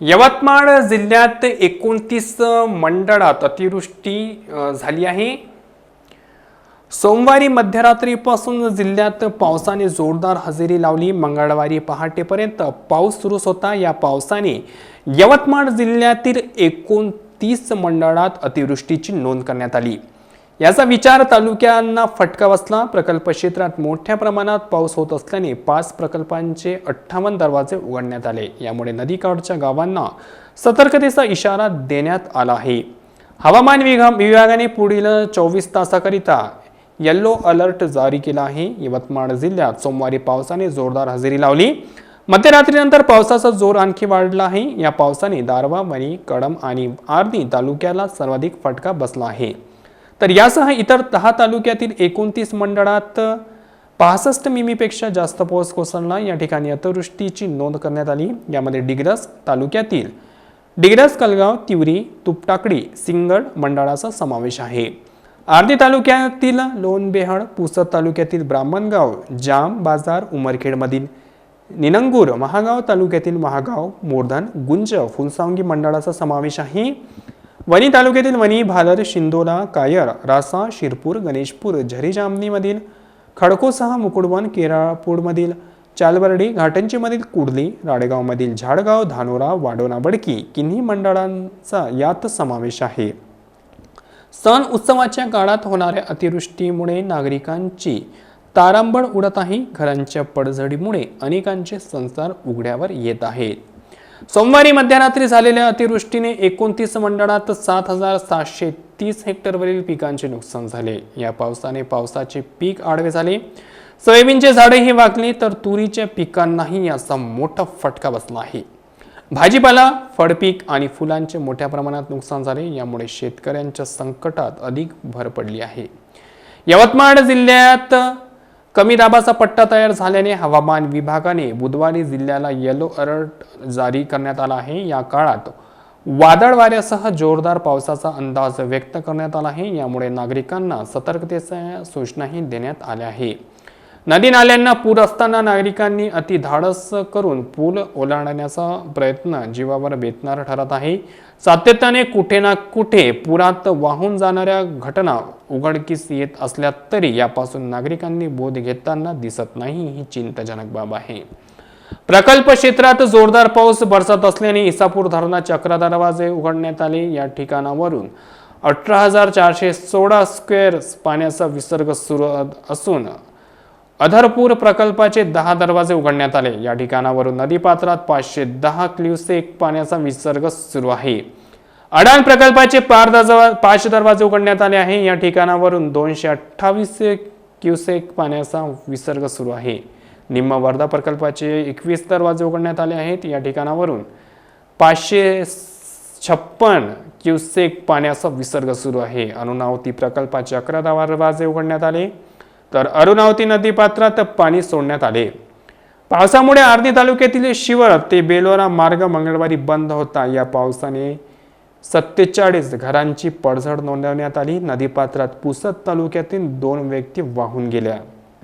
यवतमाळ जिल्ह्यात एकोणतीस मंडळात अतिवृष्टी झाली आहे. सोमवारी मध्यरात्रीपासून जिल्ह्यात पावसाने जोरदार हजेरी लावली. मंगळवारी पहाटेपर्यंत पाऊस सुरूच होता. या पावसाने यवतमाळ जिल्ह्यातील एकोणतीस मंडळात अतिवृष्टीची नोंद करण्यात आली. याचा विचार तालुक्यांना फटका बसला. प्रकल्प क्षेत्रात मोठ्या प्रमाणात पाऊस होत असल्याने पाच प्रकल्पांचे अठ्ठावन्न दरवाजे उघडण्यात आले. यामुळे नदीकाठच्या गावांना सतर्कतेचा इशारा देण्यात आला आहे. हवामान विभागाने पुढील चोवीस तासाकरिता येल्लो अलर्ट जारी केला आहे. यवतमाळ जिल्ह्यात सोमवारी पावसाने जोरदार हजेरी लावली. मध्यरात्रीनंतर पावसाचा जोर आणखी वाढला आहे. या पावसाने दारवा वणी कडम आणि आर्दी तालुक्याला सर्वाधिक फटका बसला आहे. तर यासह इतर दहा तालुक्यातील एकोणतीस मंडळात पासष्ट मिमीपेक्षा जास्त पाऊस कोसळला. या ठिकाणी अतिवृष्टीची नोंद करण्यात आली. यामध्ये डिग्रस तालुक्यातील डिग्रस कलगाव तिवरी तुपटाकडी सिंगड मंडळाचा समावेश आहे. आर्दी तालुक्यातील लोणबेहळ पुसद तालुक्यातील ब्राह्मणगाव जाम बाजार उमरखेडमधील निनंगूर महागाव तालुक्यातील महागाव मोरधन गुंज फुलसावंगी मंडळाचा समावेश आहे. वणी तालुक्यातील वणी भादर शिंदोला कायर रासा शिरपूर गणेशपूर झरी जामनीमधील खडकोसहा मुकुडवन केरापूरमधील चालबर्डी घाटंचीमधील कुडली राडेगावमधील झाडगाव धानोरा वाडोना बडकी किन्ही मंडळांचा यात समावेश आहे. सण उत्सवाच्या काळात होणाऱ्या अतिवृष्टीमुळे नागरिकांची तारांबळ उडत आहे. घरांच्या पडझडीमुळे अनेकांचे संसार उघड्यावर येत आहेत. सोमवारी मध्यरात्री झालेल्या अतिवृष्टीने एकोणतीस मंडळात सात हजार सातशे तीस हेक्टरवरील पिकांचे नुकसान झाले. या पावसाने पावसाचे पीक आडवे झाले. सोयाबीनचे झाडेही वागले तर तुरीच्या पिकांनाही याचा मोठा फटका बसला आहे. भाजीपाला फळपीक आणि फुलांचे मोठ्या प्रमाणात नुकसान झाले यामुळे शेतकऱ्यांच्या संकटात अधिक भर पडली आहे. यवतमाळ जिल्ह्यात कमी दाबाचा पट्टा तयार झाल्याने हवामान विभागाने बुधवारी जिल्ह्याला येलो अलर्ट जारी करण्यात आला आहे. या काळात वादळ वाऱ्यासह जोरदार पावसाचा अंदाज व्यक्त करण्यात आला आहे. यामुळे नागरिकांना सतर्कतेच्या सूचनाही देण्यात आल्या आहे नदी नाल्यांना पूर असताना नागरिकांनी अति धाडस करून पूल ओलांडण्याचा प्रयत्न जीवावर बेतणार ठरत आहे. सातत्याने कुठे ना कुठे पुरात वाहून जाणाऱ्या घटना उघडकीस येत असल्या तरी यापासून नागरिकांनी बोध घेताना दिसत नाही ही चिंताजनक बाब आहे. प्रकल्प क्षेत्रात जोरदार पाऊस बरसत असल्याने इसापूर धरणाचे अकरा दरवाजे उघडण्यात आले. या ठिकाणावरून अठरा हजार चारशे सोळा स्क्वेअर पाण्याचा विसर्ग सुरू असून अधरपूर प्रकल्पाचे दहा दरवाजे उघडण्यात आले. या ठिकाणावरून नदीपात्रात पाचशे दहा क्ल्युसेक पाण्याचा विसर्ग सुरू आहे. अडाण प्रकल्पाचे पाच दरवा पाच दरवाजे उघडण्यात आले आहे. या ठिकाणावरून दोनशे अठ्ठावीस क्युसेक पाण्याचा विसर्ग सुरू आहे. निम्म वर्धा प्रकल्पाचे एकवीस दरवाजे उघडण्यात आले आहेत. या ठिकाणावरून पाचशे छप्पन क्युसेक पाण्याचा विसर्ग सुरू आहे. अनुनावती प्रकल्पाचे अकरा दरवाजे उघडण्यात आले. तर अरुणावती नदीपात्रात पाणी सोडण्यात आले. पावसामुळे आर्णी तालुक्यातील शिवर ते बेलोरा मार्ग मंगळवारी बंद होता. या पावसाने सत्तेचाळीस घरांची पडझड नोंदवण्यात आली. नदीपात्रात पुसद तालुक्यातील दोन व्यक्ती वाहून गेल्या.